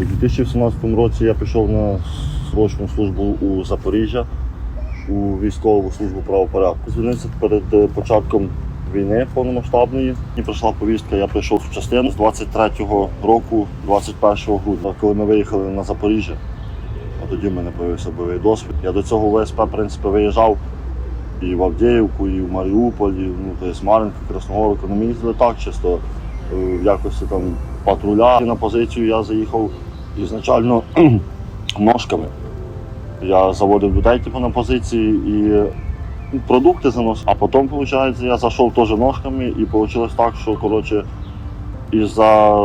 У 2017 році я пішов на срочну службу у Запоріжжя у військову службу правопорядку. Звільнився перед е, початком війни повномасштабної. Мені прийшла повістка, я прийшов в частину з 23-го року, 21 грудня, коли ми виїхали на Запоріжжя. А тоді в мене з'явився бойовий досвід. Я до цього в ВСП в принципі, виїжджав і в Авдіївку, і в Маріуполь, і, ну, тобто Мар'їнку, Красногорівку. Ну, ми їздили так чисто е, в якості там патруля. На позицію я заїхав ізначально ножками. Я заводив людей типу, на позиції і ну, продукти заносив. А потім, виходить, я зайшов теж ножками і вийшло так, що коротше, із-за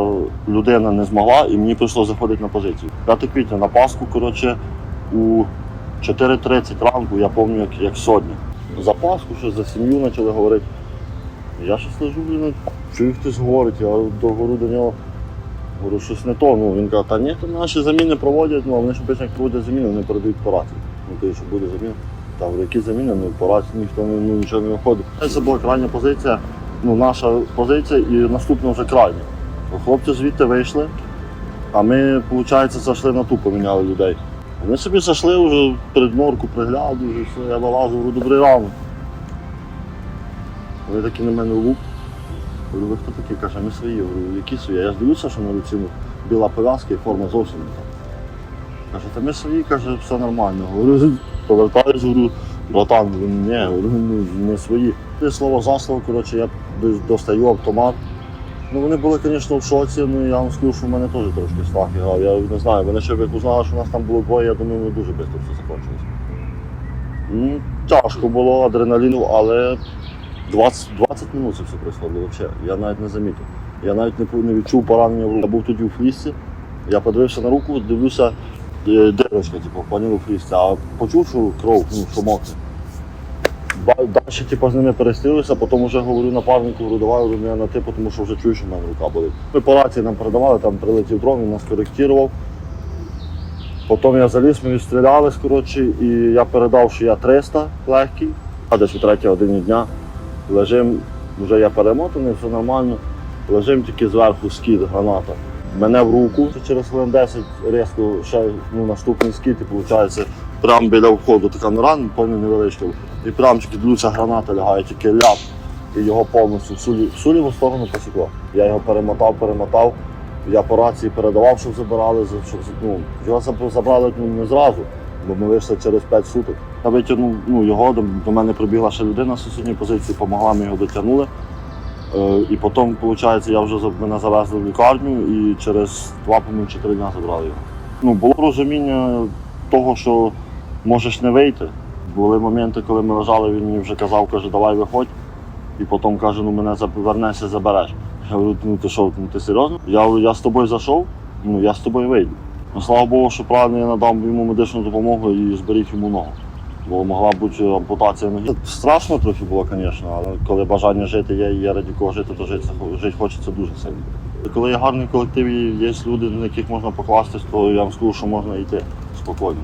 людина не змогла і мені прийшло заходити на позицію. 5 квітня на Пасху, коротше, у 4.30 ранку, я пам'ятаю, як, як сьогодні. За Пасху, що за сім'ю почали говорити. Я щось лежу, чую хтось говорить, я договорю до нього. Говорю, щось не то. Ну, він каже, та ні, то наші заміни проводять, ну, а вони ж обично, як проводять заміни, вони передають по рації. Ну, то, що буде заміна. Та говорю, які заміни, ну, по ніхто ну, нічого не виходить. Це була крайня позиція, ну, наша позиція і наступна вже крайня. Хлопці звідти вийшли, а ми, виходить, зайшли на ту, поміняли людей. Вони собі зайшли вже перед норку, пригляду, вже все, я вилажу, говорю, добрий ранок. Вони такі на мене лук. Говорю, ви хто такі? Каже, ми свої. Говорю, які свої? Я ж що на руці ну, біла пов'язка і форма зовсім не така. Каже, та ми свої, каже, все нормально. Говорю, повертаюсь, говорю, братан, ні, говорю, ну, не свої. Ти слово за слово, коротше, я достаю автомат. Ну вони були, звісно, в шоці, ну я вам скажу, що в мене теж трошки страх грав. Я не знаю, вони ще як узнали, що у нас там було двоє, я думаю, ми дуже швидко все закінчилось. Тяжко було адреналіну, але 20, 20 минут це все происходило взагалі. Я навіть не замітив. Я навіть не, не відчув поранення в руку. Я був тоді у флісці, я подивився на руку, дивлюся, е, дирочка, типу, поняв у флісці, а почув, що кров, ну, що мокне. Далі типу, з ними перестрілися, потім вже говорю напарнику, говорю, давай говорю, не на ти, тому що вже чую, що в мене рука болить. Ми нам передавали, там прилетів дрон, він нас коректував. Потім я заліз, ми відстрілялись, коротше, і я передав, що я 300 легкий, а десь о 3 годині дня лежим, вже я перемотаний, все нормально. Лежим тільки зверху скид, граната. Мене в руку через хвилин 10 різко ще ну, наступний скид, і виходить, прямо біля входу така нора, повний невеличка. І прямо тільки дивлюся, граната лягає, тільки ляп. І його повністю всю, лі- всю ліву сторону посікло. Я його перемотав, перемотав. Я по рації передавав, щоб забирали, щоб ну, його забрали ну, не зразу, бо ми вийшли через 5 суток. Я витягнув ну, його, до, до мене прибігла ще людина з сусідньої позиції, допомогла, ми його дотягнули. Е, і потім, виходить, я вже мене завезли в лікарню і через 2 чи 3 дні забрали його. Ну, було розуміння того, що можеш не вийти. Були моменти, коли ми лежали, він мені вже казав, каже, давай виходь. І потім каже, ну мене вернешся, забереш. Я говорю, ну ти що, ну ти серйозно? Я я з тобою зайшов, ну я з тобою вийду. Ну, слава Богу, що правильно я надав йому медичну допомогу і зберіг йому ногу. Бо могла бути ампутація ноги. Страшно трохи було, звісно, але коли бажання жити є і є раді кого жити, то жити, жити хочеться дуже сильно. Коли є гарний колектив і є люди, на яких можна покластись, то я вам скажу, що можна йти спокійно.